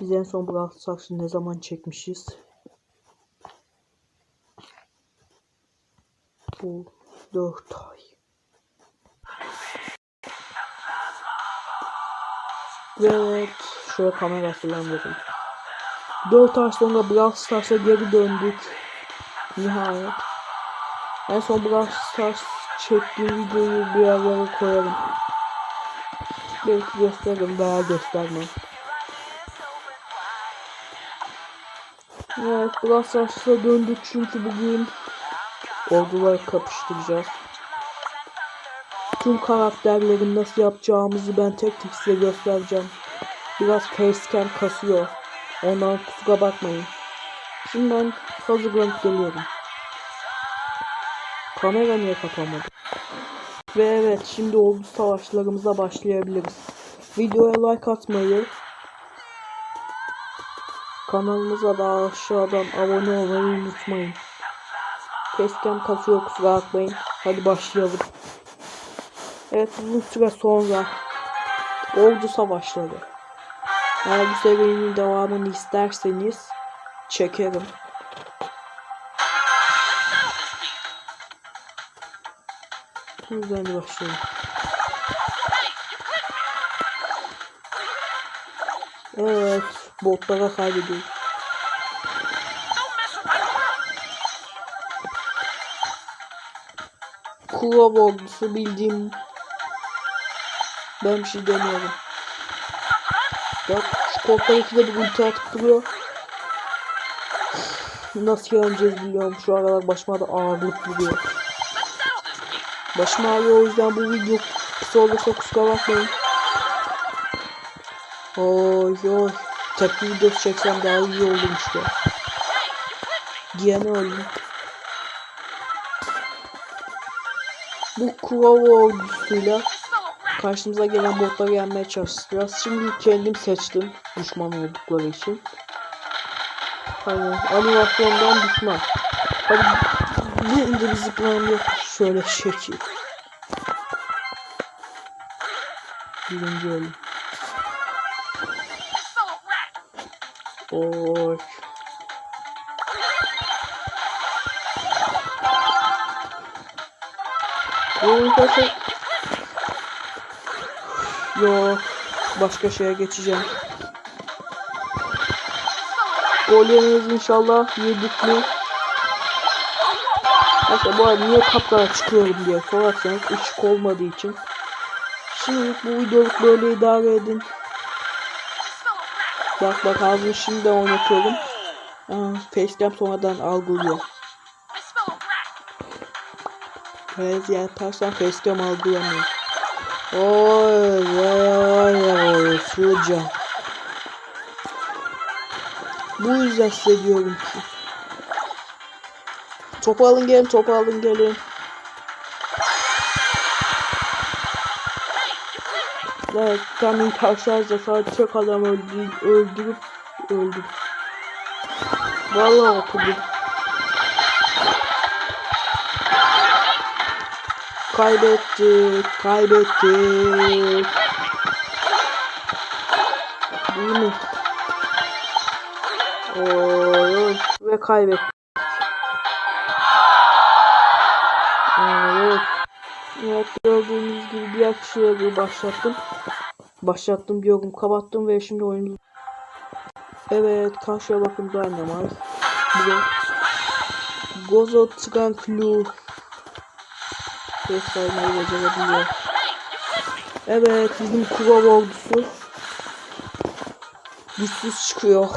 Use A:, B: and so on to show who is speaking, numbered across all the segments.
A: Biz en son Brawl Stars'ı ne zaman çekmişiz? Bu 4 ay. Evet. Şöyle kamera verelim. 4 ay sonra Brawl Stars'a geri döndük. Nihayet. En son Brawl Stars çektiğim videoyu bir yerlere koyalım. Belki gösteririm veya göstermem. Evet Brawl döndük çünkü bugün orduları kapıştıracağız. Tüm karakterleri nasıl yapacağımızı ben tek tek size göstereceğim. Biraz facecam kasıyor. Ondan kusura bakmayın. Şimdi ben hazırlanıp geliyorum. Kamera niye kapanmadı? Ve evet şimdi ordu savaşlarımıza başlayabiliriz. Videoya like atmayı, kanalımıza da aşağıdan abone olmayı unutmayın. Facecam kasıyor kusura bakmayın. Hadi başlayalım. Evet uzun süre sonra ordu savaşları. Eğer bu serinin devamını isterseniz çekerim. Buradan başlayalım. Evet, botlara kaybediyoruz. Kurov ordusu bildiğim ben bir şey demiyorum. Bak şu koltuktaki de bir ulti atıp duruyor. Nasıl yeneceğiz biliyorum. Şu aralar başıma da ağırlık vuruyor. Başım ağrıyor o yüzden bu video kısa olursa kusura bakmayın. Oy oy. Tepki videosu çeksem daha iyi olurmuş ya. Giyene öldüm. Bu Kurova ordusuyla karşımıza gelen botları yenmeye çalışacağız. Şimdi kendim seçtim düşman oldukları için. Hani animasyondan düşman. Hadi bir ince zıplamam yok. Şöyle şekil. Birinci ölüm. Oy kaçak. Yok. Başka şeye geçeceğim. Gol yemeyiz inşallah. Yedik mi? Hatta bu arada niye kapkara çıkıyorum diye sorarsanız ışık olmadığı için. Şimdi bu videoluk böyle idare edin. Bak bak ağzını şimdi oynatıyorum. Aa, facecam sonradan algılıyor. Evet yaparsan facecam algılamıyor. Oy oy oy oy sıca. Bu yüzden size diyorum ki. Topu alın gelin topu alın gelin. Evet tam karşılarsa sadece tek adam öldü, öldürüp öldü. Vallahi oturdum. Kaybettik, kaybettik. Değil mi? Oy, ve kaybettik. Evet gördüğünüz gibi bir akışıyor başlattım. Başlattım diyorum kapattım ve şimdi oyunu Evet karşıya bakın Dynamite. Bir de Gozo Tıkan Flu Göstermeyi becerebiliyor. Evet bizim Kurov ordusu güçsüz çıkıyor.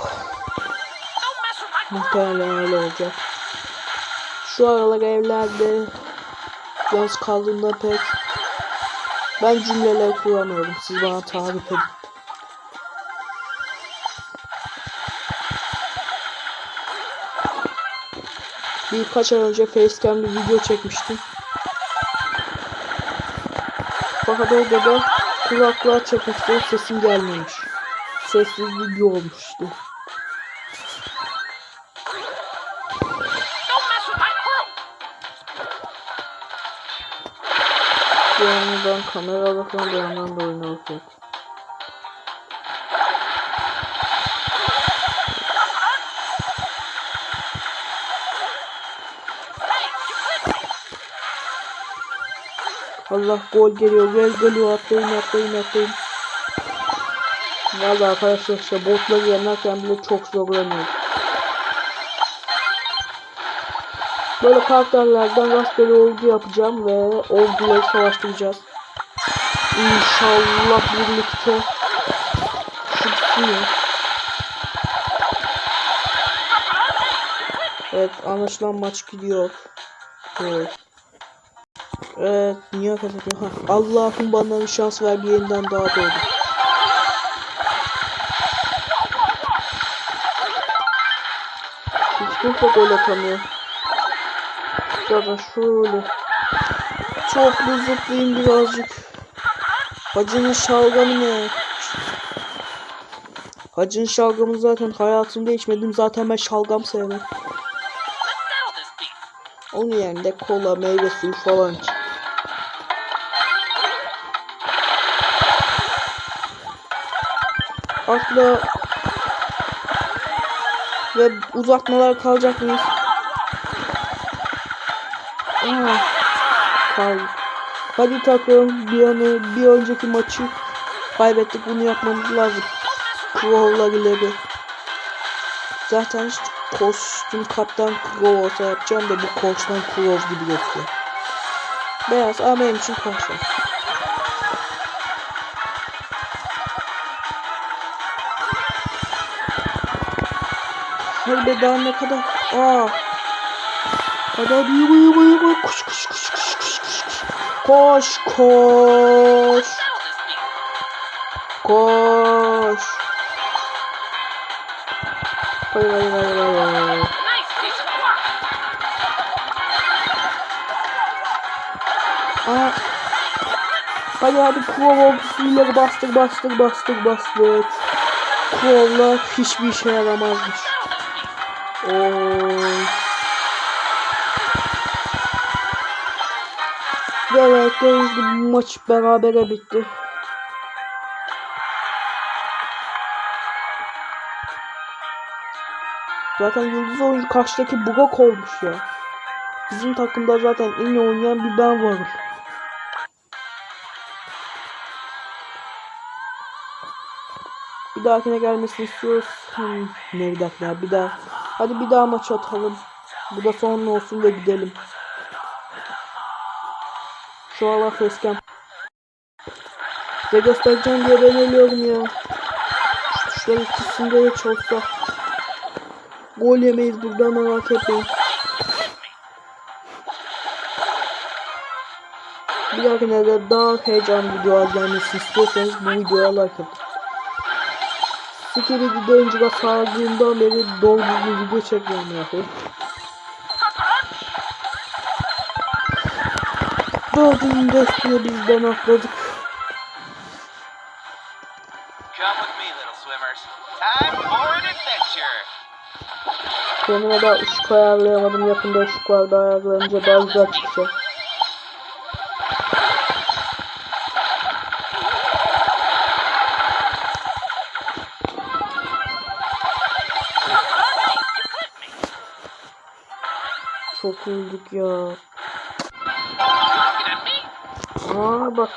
A: Muhtemelen öyle olacak. Şu aralar evlerde yalnız kaldığımda pek ben cümleler kuramıyorum. Siz bana tarif edin. Birkaç ay önce facecam bir video çekmiştim. Fakat orada da kulaklığa çekmiştim sesim gelmemiş. Sessiz video olmuştu. yandan kamera bakıyorum bir yandan da oyun olacak. Allah gol geliyor. Gel geliyor. Atlayın atlayın atlayın. Valla arkadaşlar işte botları yenerken bile çok zorlanıyoruz. Böyle karakterlerden rastgele olgu yapacağım ve olguları savaştıracağız. İnşallah birlikte çıksın. Evet anlaşılan maç gidiyor. Evet. Evet niye kazanıyor? Ha, Allah'ım bana bir şans ver bir yeniden daha doğdu. Hiç kimse gol atamıyor. Zaten şöyle. Çok zıplayayım birazcık. Hacı'nın şalgamı ne? Hacı'nın şalgamı zaten hayatımda içmedim. Zaten ben şalgam sevmem. Onun yerine kola, meyve suyu falan iç. Atla ve uzatmalar kalacak mıyız? Aa, kaldı. Hadi takım bir, öne, bir önceki maçı kaybettik. Bunu yapmamız lazım. Crow'lar ileri. Zaten işte kostüm kaptan Crow olsa yapacağım da bu koçtan Crow gibi gözüküyor. Beyaz ama benim için koçtan. Hadi be daha ne kadar? Aa. Hadi hadi yürü yürü yürü. Koş koş koş koş koş koş. Koş koş. Koş. Hayır hayır hayır hayır. hayır. Aa. Hadi hadi Crow ordusuyla bastır bastır bastır bastır. Crow'lar hiçbir işe yaramazmış. Oy. Evet maç berabere bitti. Zaten yıldız oyuncu karşıdaki Brock olmuş ya. Bizim takımda zaten en iyi oynayan bir ben varım. Bir dahakine gelmesini istiyoruz. Hmm, ne bir dakika bir daha. Hadi bir daha maç atalım. Bu da son olsun ve gidelim. Şu Allah facecam. Size göstereceğim diye ben ölüyorum ya. Şu tuşlar ikisinde de olsa. Gol yemeyiz burada merak etmeyin. Bir dahakine daha heyecanlı videolar gelmesini istiyorsanız bu videoya like atın. Skibidi Danger'a sardığımdan beri doğru düzgün video çekmiyorum yahu. Dördüncü üstüne bizden atladık. Kendime daha ışık ayarlayamadım. Yakında ışık vardı ayarlayınca daha güzel çıkacak. Çok öldük ya. Aa bak.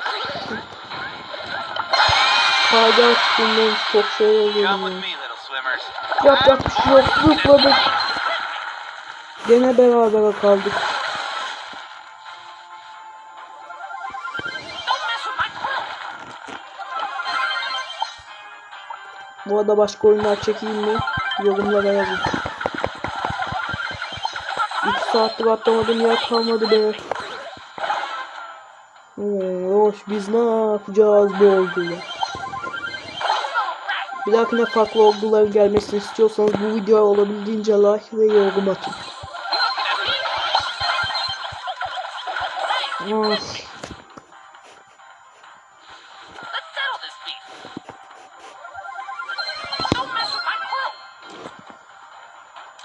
A: Fayda açtığından çok şey oluyor.
B: Come
A: ya.
B: with me, little swimmers.
A: Yapacak bir şey yok. Zıpladık. Gene beraber kaldık. Bu arada başka oyunlar çekeyim mi? Yorumlara yazın. 2 saattir atlamadığım yer kalmadı be. Biz ne yapacağız bu olguya? Bir dahakine farklı olguların gelmesini istiyorsanız bu videoya olabildiğince like ve yorum atın. Of.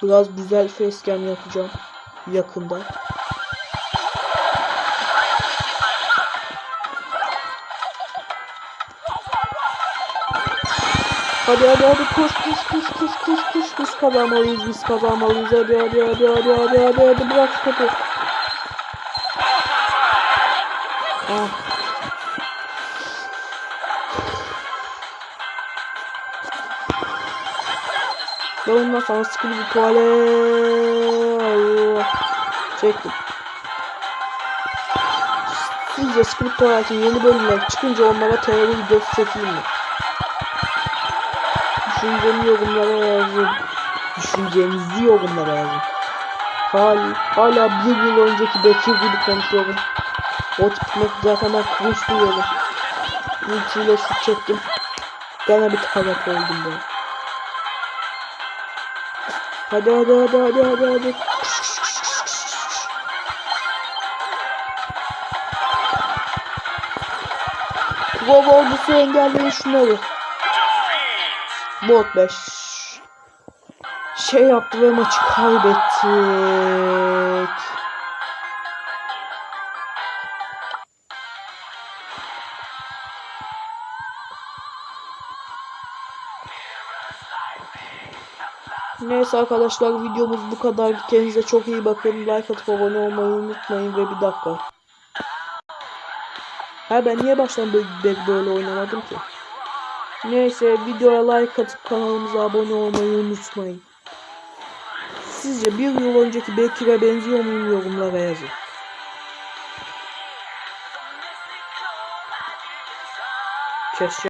A: Biraz güzel facecam yapacağım yakında. Hadi hadi hadi koş koş koş koş koş koş biz kazanmalıyız biz kazanmalıyız hadi hadi hadi hadi hadi hadi hadi bırak şu topu. Ah. Ve ondan sonra sıkılı bir tuvalet. Çektim. Sizce Script Tuvalet'in yeni bölümler çıkınca onlara teori videosu çekeyim mi? Düşüncemi yorumlara yazın. Düşüncenizi yorumlara yazın. Hal, hala bir yıl önceki Bekir gibi konuşuyorum. O tipmek zaten ben cringe duyuyorum. Ultiyle şut çektim. Gene bir tarak oldum ben. Hadi hadi hadi hadi hadi hadi. Gol ordusu engelleyin şunları. Bot 5. Şey yaptı ve maçı kaybettik. Neyse arkadaşlar videomuz bu kadar. Kendinize çok iyi bakın. Like atıp abone olmayı unutmayın ve bir dakika. Ha ben niye baştan böyle, böyle- oynamadım ki? Neyse videoya like atıp kanalımıza abone olmayı unutmayın. Sizce bir yıl önceki Bekir'e benziyor muyum yorumlara yazın. Kes